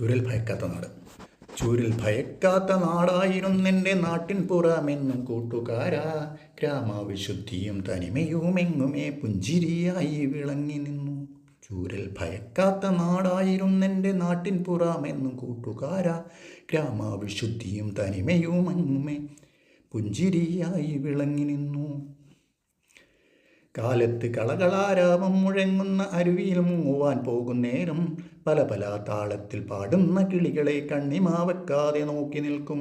ചൂരൽ ഭയക്കാത്ത നാട്. ചൂരൽ ഭയക്കാത്ത നാടായിരുന്നെന്റെ നാട്ടിൻ പുറമെന്നും കൂട്ടുകാരാ. ഗ്രാമവിശുദ്ധിയും തനിമയും എങ്ങുമേ പുഞ്ചിരിയായി വിളങ്ങി നിന്നു. ചൂരൽ ഭയക്കാത്ത നാടായിരുന്നെന്റെ നാട്ടിൻ പുറമെന്നും കൂട്ടുകാരാ. ഗ്രാമവിശുദ്ധിയും തനിമയും എങ്ങുമേ പുഞ്ചിരിയായി വിളങ്ങി നിന്നു. കാലത്ത് കളകളാരാമം മുഴങ്ങുന്ന അരുവിയിൽ മുങ്ങുവാൻ പോകുന്നേരം പല പല താളത്തിൽ പാടുന്ന കിളികളെ കണ്ണിമാവക്കാതെ നോക്കി നിൽക്കും.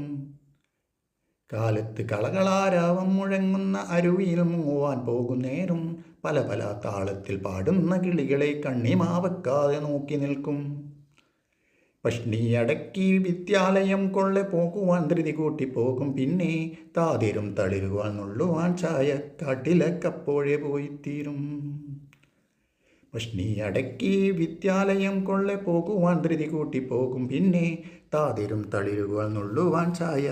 കാലത്ത് കളകളാരാവം മുഴങ്ങുന്ന അരുവിയിൽ മുങ്ങുവാൻ പോകുന്നേരം പല പല താളത്തിൽ പാടുന്ന കിളികളെ കണ്ണിമാവക്കാതെ നോക്കി നിൽക്കും. പഷ്ണി അടക്കി വിദ്യാലയം കൊള്ളെ പോകുവാൻ ധൃതി കൂട്ടി പോകും പിന്നെ താതിരും തളിരുവാൻ നുള്ളുവാൻ ചായ കാട്ടിലക്കപ്പോഴേ പോയിത്തീരും പഷ്ണി അടക്കി വിദ്യാലയം കൊള്ളെ പോകുവാൻ ധൃതി കൂട്ടി പോകും പിന്നെ താതിരും തളിരുവാൻ നുള്ളുവാൻ ചായ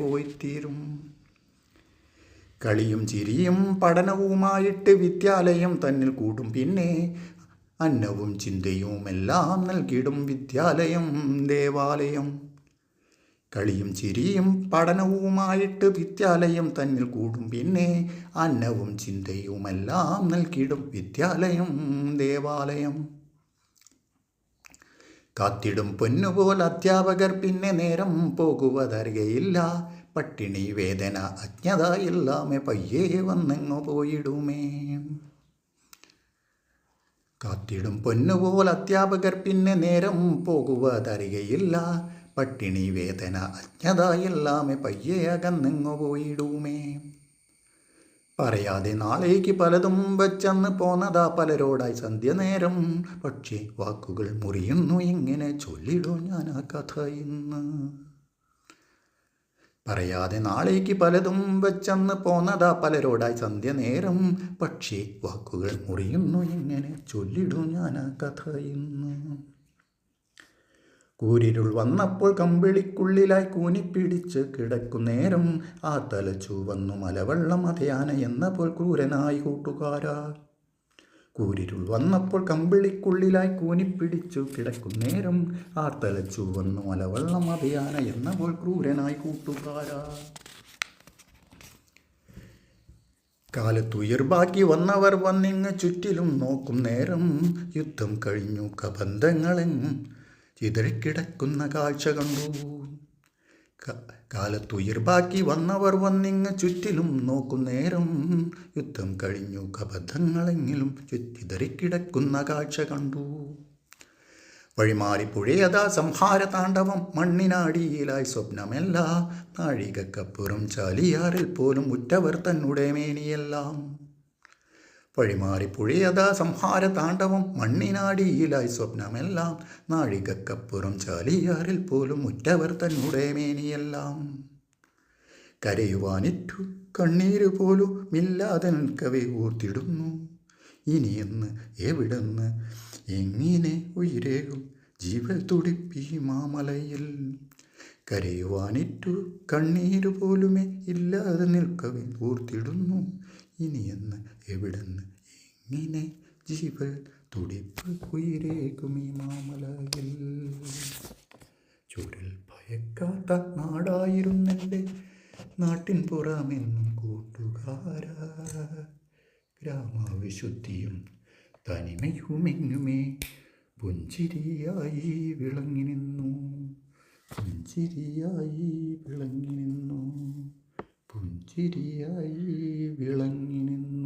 പോയി തീരും. കളിയും ചിരിയും പഠനവുമായിട്ട് വിദ്യാലയം തന്നിൽ കൂടും പിന്നെ അന്നവും ചിന്തയുമെല്ലാം നൽകിടും വിദ്യാലയം ദേവാലയം. കളിയും ചിരിയും പഠനവുമായിട്ട് വിദ്യാലയം തന്നിൽ കൂടും പിന്നെ അന്നവും ചിന്തയുമെല്ലാം നൽകിടും വിദ്യാലയം ദേവാലയം. കാത്തിടും പൊന്നുപോൽ അധ്യാപകർ പിന്നെ നേരം പോകുവതറിയയില്ല പട്ടിണി വേദന അജ്ഞത എല്ലാമേ പയ്യേ വന്നെങ്ങോ പോയിടുമേ. കാത്തിടും പൊന്നുപോൽ അധ്യാപകർ പിന്നെ നേരം പോകുവതറിയയില്ല. പട്ടിണി വേദന അജ്ഞത എല്ലാമേ പയ്യെ പോയിടുമേ. പറയാതെ നാളേക്ക് പലതും വെച്ചന്ന് പോന്നതാ പലരോടായി സന്ധ്യ നേരം പക്ഷേ വാക്കുകൾ മുറിയുന്നു എങ്ങനെ ചൊല്ലിടൂ ഞാൻ ആ കഥ ഇന്ന്. പറയാതെ നാളേക്ക് പലതും വെച്ചന്ന് പോന്നതാ പലരോടായി സന്ധ്യ നേരം പക്ഷേ വാക്കുകൾ മുറിയുന്നു ഇങ്ങനെ ചൊല്ലിടും ഞാൻ ആ കഥ ഇന്ന്. കൂരിരുൾ വന്നപ്പോൾ കമ്പിളിക്കുള്ളിലായി കൂനിപ്പിടിച്ച് കിടക്കുന്നേരം ആ തലച്ചു വന്നു മലവെള്ളം അതയാന എന്ന പോൽ ക്രൂരനായി കൂട്ടുകാരാ. കൂരിരുൾ വന്നപ്പോൾ കമ്പിളിക്കുള്ളിലായി കൂനിപ്പിടിച്ചു കിടക്കുന്നേരം ആ തലച്ചു വന്നു മലവെള്ളം അതിയാന എന്ന പോൽ ക്രൂരനായി കൂട്ടുകാരാ. കാലത്തുയർബാക്കി വന്നവർ വന്നിങ്ങ് ചുറ്റിലും നോക്കും നേരം. യുദ്ധം കഴിഞ്ഞു കബന്ധങ്ങളെങ്ങും ചിതറിക്കിടക്കുന്ന കാഴ്ച കണ്ടു. കാലത്തുയർബാക്കി വന്നവർ വന്നിങ്ങ് ചുറ്റിലും നോക്കും നേരം. യുദ്ധം കഴിഞ്ഞു കബദ്ധങ്ങളെങ്കിലും ചുറ്റിതറിക്കിടക്കുന്ന കാഴ്ച കണ്ടു. വഴിമാറി പുഴയതാ സംഹാര താണ്ഡവം മണ്ണിനാടിയിലായി സ്വപ്നമല്ല. നാഴികക്കപ്പുറം ചാലിയാറിൽ പോലും ഉറ്റവർ തന്നുടേ മേനിയെല്ലാം. വഴിമാറി പുഴയതാ സംഹാര താണ്ഡവം. മണ്ണിനാടിയിലായി സ്വപ്നമെല്ലാം. നാഴികക്കപ്പുറം ചാലിയാറിൽ പോലും ഉറ്റവർ തന്നുടെ മേനിയെല്ലാം. കരയുവാനിറ്റു കണ്ണീര് പോലും ഇല്ലാതെ നിൽക്കവെ ഓർത്തിടുന്നു. ഇനിയെന്ന് എവിടെന്ന് എങ്ങനെ ഉയരേകും ജീവൽ തുടിപ്പി മാമലയിൽ. കരയുവാനിറ്റു കണ്ണീര് പോലുമേ ഇല്ലാതെ നിൽക്കവെ ഓർത്തിടുന്നു. ഇനിയെന്ന് എവിടെന്ന് എങ്ങനെ ജീവൽ തുടിപ്പ് കുയിരേക്കും ഈ മാമലയിൽ. ചുരൽ ഭയക്കാത്ത നാടായിരുന്നെന്റെ നാട്ടിൻ പുറമെന്നും കൂട്ടുകാര. ഗ്രാമവിശുദ്ധിയും തനിമയുമെങ്ങുമേ പുഞ്ചിരിയായി വിളങ്ങി നിന്നു. പുഞ്ചിരിയായി വിളങ്ങി നിന്നു. പുഞ്ചിരിയായി വിളങ്ങി നിന്നു.